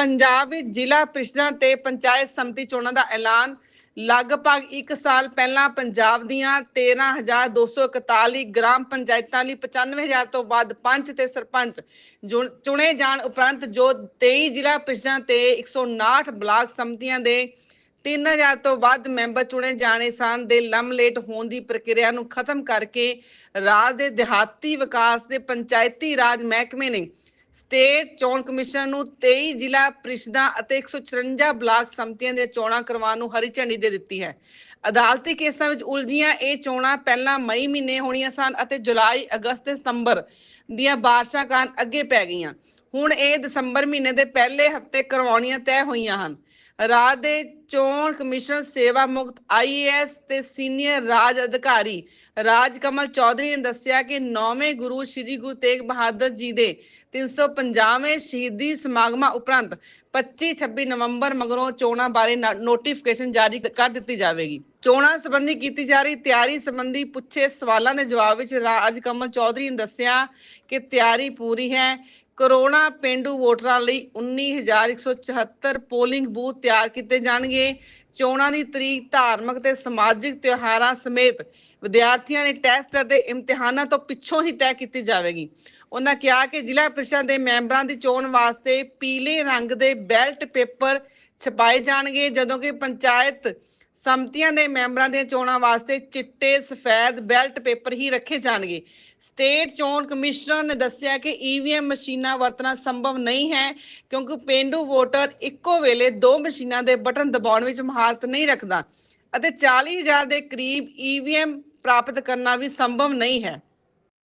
ਪੰਜਾਬ ਵਿੱਚ ਜ਼ਿਲ੍ਹਾ ਪ੍ਰੀਸ਼ਦਾਂ ਤੇ ਪੰਚਾਇਤ ਸਮਿਤੀ ਚੋਣਾਂ ਦਾ ਐਲਾਨ। ਲਗਭਗ 1 ਸਾਲ ਪਹਿਲਾਂ ਪੰਜਾਬ ਦੀਆਂ 13241 ਗ੍ਰਾਮ ਪੰਚਾਇਤਾਂ ਲਈ 95000 ਤੋਂ ਵੱਧ ਪੰਚ ਤੇ ਸਰਪੰਚ ਜੁ- ਚੁਣੇ ਜਾਣ ਉਪਰੰਤ ਜੋ 23 ਜ਼ਿਲ੍ਹਾ ਪ੍ਰੀਸ਼ਦਾਂ ਤੇ 159 ਬਲਾਕ ਸਮਿਤੀਆਂ ਦੇ 3000 ਤੋਂ ਵੱਧ ਮੈਂਬਰ ਚੁਣੇ ਜਾਣੇ ਸਨ ਦੇ ਲੰਮਲੇਟ ਹੋਣ ਦੀ ਪ੍ਰਕਿਰਿਆ ਨੂੰ ਖਤਮ ਕਰਕੇ ਰਾਜ ਦੇ ਦਿਹਾਤੀ ਵਿਕਾਸ ਦੇ ਪੰਚਾਇਤੀ ਰਾਜ ਮਹਿਕਮੇ ਨੇ ਸਟੇਟ ਚੋਣ ਕਮਿਸ਼ਨ ਨੂੰ 23 ਜ਼ਿਲ੍ਹਾ ਪ੍ਰੀਸ਼ਦਾਂ ਅਤੇ 154 ਬਲਾਕ ਸੰਮਤੀਆਂ ਦੀਆਂ ਚੋਣਾਂ ਕਰਵਾਉਣ ਨੂੰ ਹਰੀ ਝੰਡੀ ਦੇ ਦਿੱਤੀ ਹੈ। ਅਦਾਲਤੀ ਕੇਸਾਂ ਵਿੱਚ ਉਲਝੀਆਂ ਇਹ ਚੋਣਾਂ ਪਹਿਲਾਂ ਮਈ ਮਹੀਨੇ ਹੋਣੀਆਂ ਸਨ ਅਤੇ ਜੁਲਾਈ ਅਗਸਤ ਤੇ ਸਤੰਬਰ ਦੀਆਂ ਬਾਰਿਸ਼ਾਂ ਕਾਰਨ ਅੱਗੇ ਪੈ ਗਈਆਂ। ਹੁਣ ਇਹ ਦਸੰਬਰ ਮਹੀਨੇ ਦੇ ਪਹਿਲੇ ਹਫ਼ਤੇ ਕਰਵਾਉਣੀਆਂ ਤੈਅ ਹੋਈਆਂ ਹਨ। ਰਾਜ ਦੇ ਚੋਣ ਕਮਿਸ਼ਨ ਸੇਵਾ ਮੁਕਤ ਆਈਏਐਸ ਤੇ ਸੀਨੀਅਰ ਰਾਜ ਅਧਿਕਾਰੀ ਰਾਜ ਕਮਲ ਚੌਧਰੀ ਨੇ ਦੱਸਿਆ ਕਿ ਨੌਵੇਂ ਗੁਰੂ ਸ੍ਰੀ ਗੁਰੂ ਤੇਗ ਬਹਾਦਰ ਜੀ ਦੇ 350ਵੇਂ ਸ਼ਹੀਦੀ ਸਮਾਗਮਾਂ ਉਪਰੰਤ 25-26 ਨਵੰਬਰ ਮਗਰੋਂ ਚੋਣਾਂ ਬਾਰੇ ਨਾ- ਨੋਟੀਫਿਕੇਸ਼ਨ ਜਾਰੀ ਕਰ ਦਿੱਤੀ ਜਾਵੇਗੀ। ਚੋਣਾਂ ਸੰਬੰਧੀ ਕੀਤੀ ਜਾ ਰਹੀ ਤਿਆਰੀ ਸੰਬੰਧੀ ਪੁੱਛੇ ਸਵਾਲਾਂ ਦੇ ਜਵਾਬ ਵਿੱਚ ਰਾਜ ਕਮਲ ਚੌਧਰੀ ਨੇ ਦੱਸਿਆ ਕਿ ਤਿਆਰੀ ਪੂਰੀ ਹੈ। ਕਰੋਨਾ ਪਿੰਡੂ ਵੋਟਰਾਂ ਲਈ 19174 ਪੋਲਿੰਗ ਬੂਥ ਤਿਆਰ ਕੀਤੇ ਜਾਣਗੇ। ਚੋਣਾਂ ਦੀ ਤਰੀਕ ਧਾਰਮਿਕ ਤੇ ਸਮਾਜਿਕ ਤਿਉਹਾਰਾਂ ਸਮੇਤ ਵਿਦਿਆਰਥੀਆਂ ਦੇ ਟੈਸਟ ਅਤੇ ਇਮਤਿਹਾਨਾਂ ਤੋਂ ਪਿੱਛੋਂ ਹੀ ਤੈਅ ਕੀਤੀ ਜਾਵੇਗੀ। ਉਹਨਾਂ ਕਿਹਾ ਕਿ ਜ਼ਿਲ੍ਹਾ ਪ੍ਰੀਸ਼ਦ ਦੇ ਮੈਂਬਰਾਂ ਦੀ ਚੋਣ ਵਾਸਤੇ ਪੀਲੇ ਰੰਗ ਦੇ ਬੈਲਟ ਪੇਪਰ ਛਪਾਏ ਜਾਣਗੇ, ਜਦੋਂ ਕਿ ਪੰਚਾਇਤ ਸੰਮਤੀਆਂ ਦੇ ਮੈਂਬਰਾਂ ਦੀਆਂ ਚੋਣਾਂ ਵਾਸਤੇ ਚਿੱਟੇ, ਸਫੈਦ ਬੈਲਟ ਪੇਪਰ ਹੀ ਰੱਖੇ ਜਾਣਗੇ। ਸਟੇਟ ਚੋਣ ਕਮਿਸ਼ਨਰ ਨੇ ਦੱਸਿਆ ਕਿ ਈਵੀਐਮ ਮਸ਼ੀਨਾਂ ਵਰਤਣਾ ਸੰਭਵ ਨਹੀਂ ਹੈ ਕਿਉਂਕਿ ਪੇਂਡੂ ਵੋਟਰ ਇੱਕੋ ਵੇਲੇ ਦੋ ਮਸ਼ੀਨਾਂ ਦੇ ਬਟਨ ਦਬਾਉਣ ਵਿੱਚ ਮਹਾਰਤ ਨਹੀਂ ਰੱਖਦਾ ਅਤੇ 40000 ਦੇ ਕਰੀਬ ਈਵੀਐਮ ਪ੍ਰਾਪਤ ਕਰਨਾ ਵੀ ਸੰਭਵ ਨਹੀਂ ਹੈ।